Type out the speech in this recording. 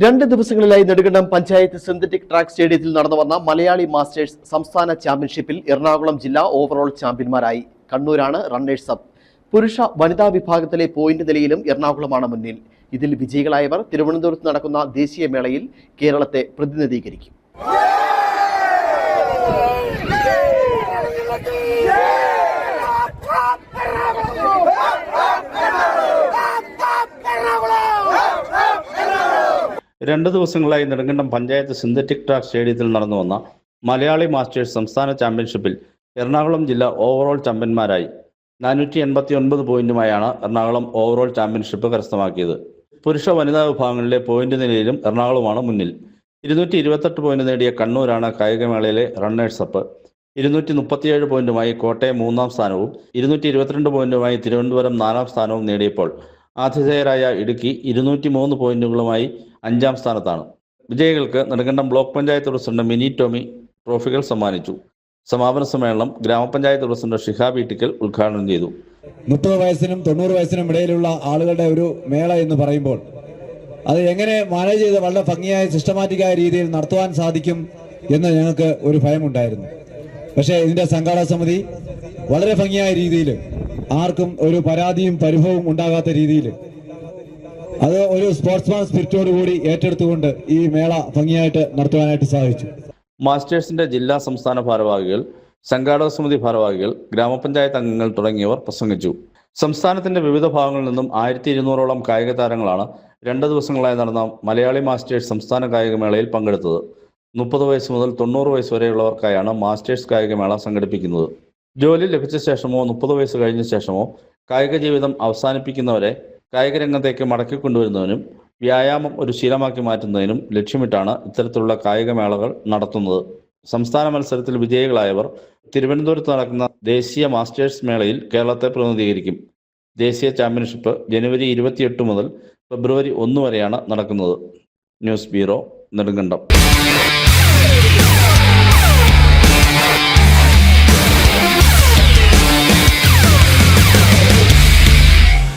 രണ്ട് ദിവസങ്ങളിലായി Nedukandam panchayat synthetic track സ്റ്റേഡിയത്തിൽ നടന്നു വന്ന മലയാളി മാസ്റ്റേഴ്സ് സംസ്ഥാന ചാമ്പ്യൻഷിപ്പിൽ എറണാകുളം ജില്ല ഓവറോൾ ചാമ്പ്യന്മാരായി കണ്ണൂരാണ് റണ്ണേഴ്സ് അപ്പ് പുരുഷ വനിതാ വിഭാഗത്തിലെ പോയിന്റ് നിലയിലും എറണാകുളമാണ് മുന്നിൽ ഇതിൽ വിജയികളായവർ തിരുവനന്തപുരത്ത് നടക്കുന്ന ദേശീയ മേളയിൽ കേരളത്തെ പ്രതിനിധീകരിക്കും രണ്ട് ദിവസങ്ങളായി നെടുങ്കണ്ടം പഞ്ചായത്ത് സിന്തറ്റിക് ട്രാക്ക് സ്റ്റേഡിയത്തിൽ നടന്നു വന്ന മലയാളി മാസ്റ്റേഴ്സ് സംസ്ഥാന ചാമ്പ്യൻഷിപ്പിൽ എറണാകുളം ജില്ല ഓവറോൾ ചാമ്പ്യന്മാരായി. നാനൂറ്റി എൺപത്തി ഒൻപത് പോയിന്റുമായാണ് എറണാകുളം ഓവറോൾ ചാമ്പ്യൻഷിപ്പ് കരസ്ഥമാക്കിയത്. പുരുഷ വനിതാ വിഭാഗങ്ങളിലെ പോയിന്റ് നിലയിലും എറണാകുളമാണ് മുന്നിൽ. ഇരുന്നൂറ്റി ഇരുപത്തെട്ട് പോയിന്റ് നേടിയ കണ്ണൂരാണ് കായികമേളയിലെ റണ്ണേഴ്സ് അപ്പ് ഇരുന്നൂറ്റി മുപ്പത്തിയേഴ് പോയിന്റുമായി കോട്ടയം മൂന്നാം സ്ഥാനവും ഇരുന്നൂറ്റി ഇരുപത്തിരണ്ട് പോയിന്റുമായി തിരുവനന്തപുരം നാലാം സ്ഥാനവും നേടിയപ്പോൾ ആതിഥേയരായ ഇടുക്കി ഇരുന്നൂറ്റി മൂന്ന് പോയിന്റുകളുമായി അഞ്ചാം സ്ഥാനത്താണ്. വിജയികൾക്ക് നെടുങ്കണ്ടം ബ്ലോക്ക് പഞ്ചായത്ത് പ്രസിഡന്റ് മിനി ടോമി ട്രോഫികൾ സമ്മാനിച്ചു. സമാപന സമ്മേളനം ഗ്രാമപഞ്ചായത്ത് പ്രസിഡന്റ് ഷിഹാബ് ഇട്ടിക്കൽ ഉദ്ഘാടനം ചെയ്തു. മുപ്പത് വയസ്സിനും തൊണ്ണൂറ് വയസ്സിനും ഇടയിലുള്ള ആളുകളുടെ ഒരു മേള എന്ന് പറയുമ്പോൾ അത് എങ്ങനെ മാനേജ് ചെയ്ത് വളരെ ഭംഗിയായ സിസ്റ്റമാറ്റിക്കായ രീതിയിൽ നടത്തുവാൻ സാധിക്കും എന്ന് ഞങ്ങൾക്ക് ഒരു ഭയമുണ്ടായിരുന്നു. പക്ഷേ ഇതിന്റെ സംഘാടക സമിതി വളരെ ഭംഗിയായ രീതിയിൽ ആർക്കും ഒരു പരാതിയും പരിഭവവും ഉണ്ടാകാത്ത രീതിയിൽ. അത് ഒരു സ്പോർട്സ്മാൻ സ്പിരിറ്റോട് കൂടി ഏറ്റെടുത്തുകൊണ്ട് ഈ മേള ഭംഗിയായിട്ട് നടത്തുവാനായിട്ട് സാധിച്ചു. മാസ്റ്റേഴ്സിന്റെ ജില്ലാ സംസ്ഥാന ഭാരവാഹികൾ സംഘാടക സമിതി ഭാരവാഹികൾ ഗ്രാമപഞ്ചായത്ത് അംഗങ്ങൾ തുടങ്ങിയവർ പ്രസംഗിച്ചു. സംസ്ഥാനത്തിന്റെ വിവിധ ഭാഗങ്ങളിൽ നിന്നും ആയിരത്തി ഇരുന്നൂറോളം കായിക താരങ്ങളാണ് രണ്ട് ദിവസങ്ങളായി നടന്ന മലയാളി മാസ്റ്റേഴ്സ് സംസ്ഥാന കായികമേളയിൽ പങ്കെടുത്തത്. മുപ്പത് വയസ്സ് മുതൽ തൊണ്ണൂറ് വയസ്സ് വരെയുള്ളവർക്കായാണ് മാസ്റ്റേഴ്സ് കായികമേള സംഘടിപ്പിക്കുന്നത്. ജോലി ലഭിച്ച ശേഷമോ മുപ്പത് വയസ്സ് കഴിഞ്ഞ ശേഷമോ കായിക ജീവിതം അവസാനിപ്പിക്കുന്നവരെ കായിക രംഗത്തേക്ക് മടക്കി കൊണ്ടുവരുന്നതിനും വ്യായാമം ഒരു ശീലമാക്കി മാറ്റുന്നതിനും ലക്ഷ്യമിട്ടാണ് ഇത്തരത്തിലുള്ള കായികമേളകൾ നടത്തുന്നത്. സംസ്ഥാന മത്സരത്തിൽ വിജയികളായവർ തിരുവനന്തപുരത്ത് നടക്കുന്ന ദേശീയ മാസ്റ്റേഴ്സ് മേളയിൽ കേരളത്തെ പ്രതിനിധീകരിക്കും. ദേശീയ ചാമ്പ്യൻഷിപ്പ് ജനുവരി ഇരുപത്തിയെട്ട് മുതൽ ഫെബ്രുവരി ഒന്ന് വരെയാണ് നടക്കുന്നത്. News bureau Nedumkandam.